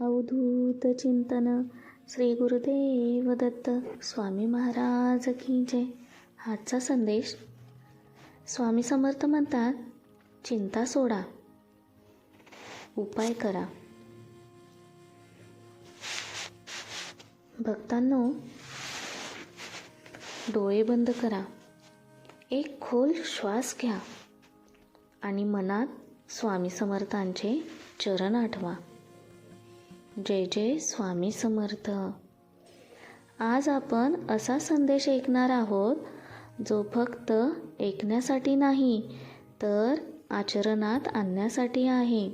अवधूत चिंतन. श्री गुरुदेव दत्त स्वामी महाराज की जय. आजचा संदेश. स्वामी समर्थ म्हणतात चिंता सोडा. उपाय करा. भक्तांनो डोळे बंद करा. एक खोल श्वास घ्या आणि मनात स्वामी समर्थांचे चरण आठवा. जय जय स्वामी समर्थ. आज आपण असा संदेश ऐकणार आहोत जो फक्त ऐकण्यासाठी नाही तर आचरणात आणण्यासाठी आहे.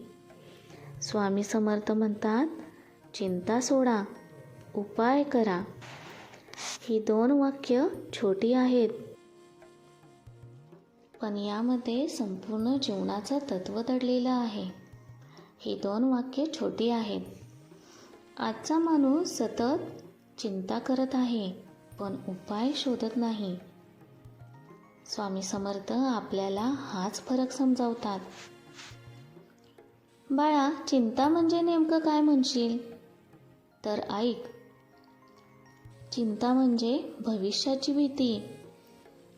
स्वामी समर्थ म्हणतात चिंता सोडा उपाय करा. ही दोन वाक्य छोटी आहेत. पण यामध्ये संपूर्ण जीवनाचं तत्त्व दडलेलं आहे. ही दोन वाक्य छोटी आहेत. आजचा माणूस सतत चिंता करत आहे पण उपाय शोधत नाही. स्वामी समर्थ आपल्याला हाच फरक समजावतात. बाळा चिंता म्हणजे नेमकं काय म्हणशील? तर ऐक. चिंता म्हणजे भविष्याची भीती.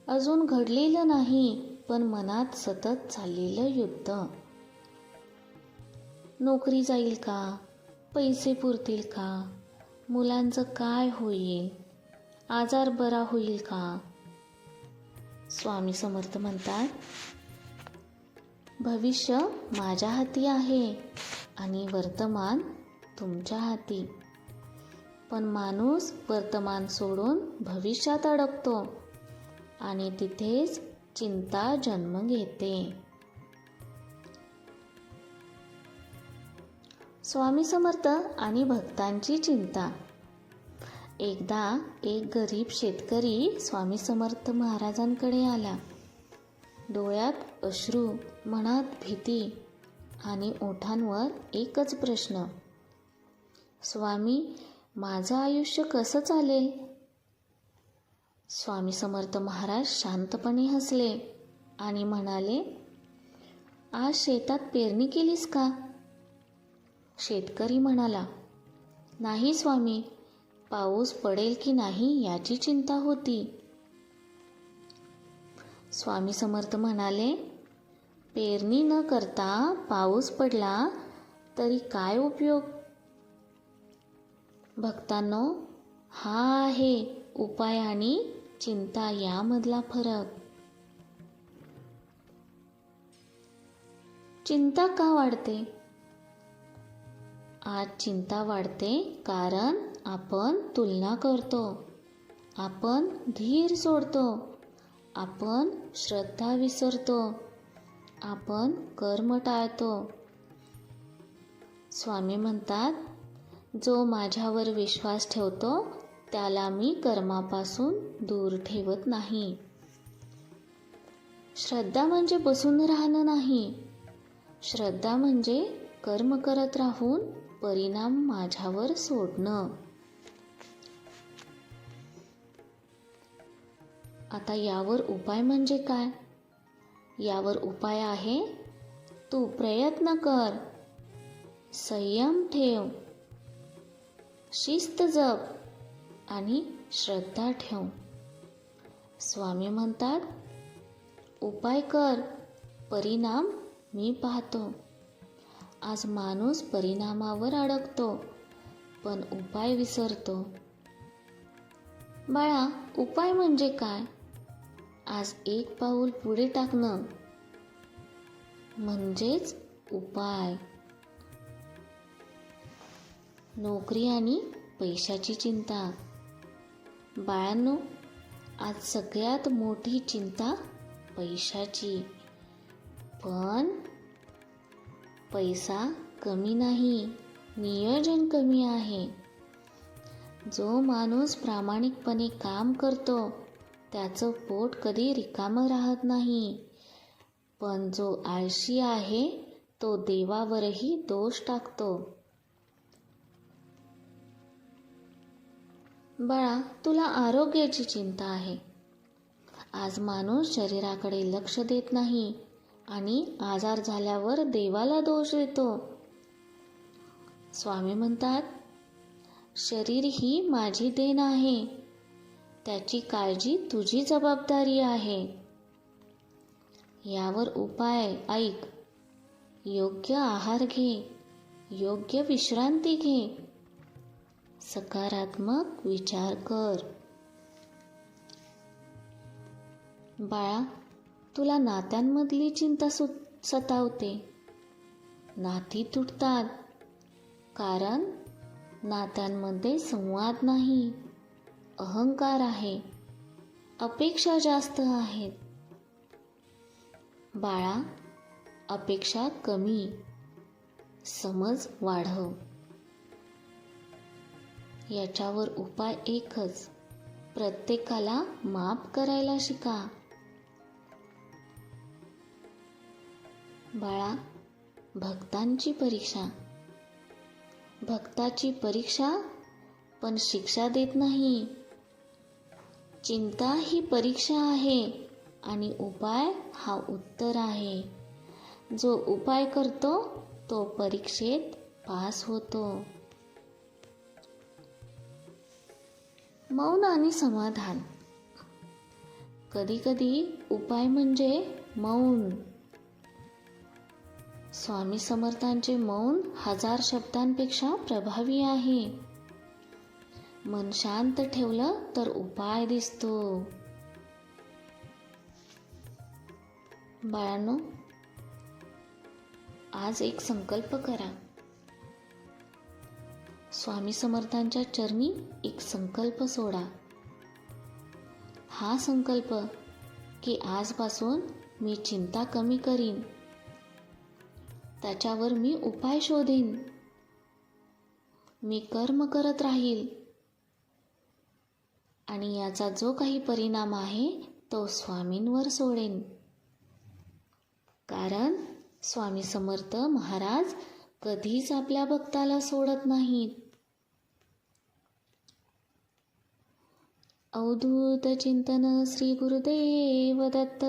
अजून घडलेलं नाही पण मनात सतत चाललेलं युद्ध. नोकरी जाईल का? पैसे पुरतील का? मुलांचं काय होईल? आजार बरा होईल का? स्वामी समर्थ म्हणतात भविष्य माझ्या हाती आहे आणि वर्तमान तुमच्या हाती. पण माणूस वर्तमान सोडून भविष्यात अडकतो आणि तिथेच चिंता जन्म घेते. स्वामी समर्थ आणि भक्तांची चिंता. एकदा एक गरीब शेतकरी स्वामी समर्थ महाराजांकडे आला. डोळ्यात अश्रू मनात भीती आणि ओठांवर एकच प्रश्न. स्वामी माझं आयुष्य कसं चालेल? स्वामी समर्थ महाराज शांतपणे हसले आणि म्हणाले आज शेतात पेरणी केलीस का? शेतकरी म्हणाला नाही स्वामी पाऊस पडेल की नाही याची चिंता होती. स्वामी समर्थ म्हणाले पेरणी न करता पाऊस पडला तरी काय उपयोग? भक्तांनो हा आहे उपाय आणि चिंता यामधला फरक. चिंता का वाढते? आज चिंता वाढते कारण आपण तुलना करतो. आपण धीर सोडतो. आपण श्रद्धा विसरतो. आपण कर्म टाळतो. स्वामी म्हणतात जो माझ्यावर विश्वास ठेवतो त्याला मी कर्मापासून दूर ठेवत नाही. श्रद्धा म्हणजे बसून राहणं नाही. श्रद्धा म्हणजे कर्म करत राहून परिणाम माझ्यावर सोडणं. आता यावर उपाय म्हणजे काय? यावर उपाय आहे तू प्रयत्न कर. संयम ठेव. शिस्त जप आणि श्रद्धा ठेव. स्वामी म्हणतात उपाय कर परिणाम मी पाहतो. आज माणूस परिणामावर अडकतो पण उपाय विसरतो. बाळा उपाय म्हणजे काय? आज एक पाऊल पुढे टाकणं. म्हणजेच उपाय. नोकरी आणि पैशाची चिंता. बाळांनो आज सगळ्यात मोठी चिंता पैशाची. पण पैसा कमी नाही नियोजन कमी आहे. जो माणूस प्रामाणिकपणे काम करतो त्याचं पोट कधी रिकामं राहत नाही. पण जो आळशी आहे तो देवावरही दोष टाकतो. बाळा तुला आरोग्याची चिंता आहे. आज माणूस शरीराकडे लक्ष देत नाही. आणि आजार झाल्यावर देवाला दोष देतो. स्वामी म्हणतात शरीर ही माझी देण आहे. त्याची काळजी तुझी जबाबदारी आहे. यावर उपाय ऐक. योग्य आहार घे. योग्य विश्रांती घे. सकारात्मक विचार कर. बाळा तुला नात्यांमधली चिंता सु सतावते. नाती तुटतात. कारण नात्यांमध्ये संवाद नाही. अहंकार आहे. अपेक्षा जास्त आहेत. बाळा अपेक्षा कमी. समज वाढव. याच्यावर उपाय एकच. प्रत्येकाला माफ करायला शिका. बाळा भक्तांची परीक्षा. भक्ताची परीक्षा पण शिक्षा देत नाही. चिंता ही परीक्षा आहे आणि उपाय हा उत्तर आहे. जो उपाय करतो तो परीक्षेत पास होतो. मौन आणि समाधान. कधीकधी उपाय म्हणजे मौन. स्वामी समर्थांचे मौन हजार शब्दांपेक्षा प्रभावी आहे. मन शांत ठेवलं तर उपाय दिसतो. बाळांनो आज एक संकल्प करा. स्वामी समर्थांच्या चरणी एक संकल्प सोडा. हा संकल्प की आजपासून मी चिंता कमी करीन. त्याच्यावर मी उपाय शोधेन. मी कर्म करत राहील. आणि याचा जो काही परिणाम आहे तो स्वामींवर सोडेन. कारण स्वामी समर्थ महाराज कधीच आपल्या भक्ताला सोडत नाहीत. अवधूत चिंतन श्री गुरुदेव दत्त.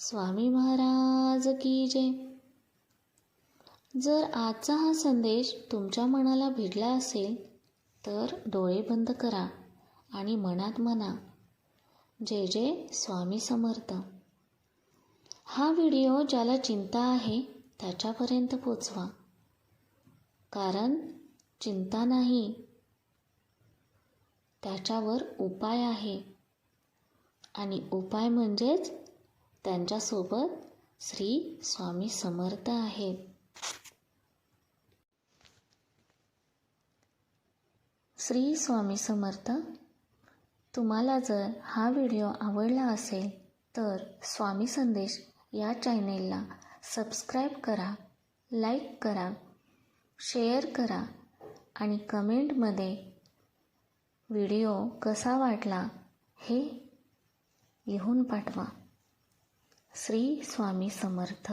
स्वामी महाराज की जय. जर आजचा हा संदेश तुमच्या मनाला भिडला असेल तर डोळे बंद करा आणि मनात म्हणा जय जय स्वामी समर्थ. हा व्हिडिओ ज्याला चिंता आहे त्याच्यापर्यंत पोचवा. कारण चिंता नाही त्याच्यावर उपाय आहे. आणि उपाय म्हणजेच त्यांच्यासोबत श्री स्वामी समर्थ आहेत. श्री स्वामी समर्थ. तुम्हाला जर हा व्हिडिओ आवडला असेल तर स्वामी संदेश या चॅनेलला सबस्क्राईब करा लाईक करा शेअर करा आणि कमेंटमध्ये व्हिडिओ कसा वाटला हे लिहून पाठवा. श्री स्वामी समर्थ.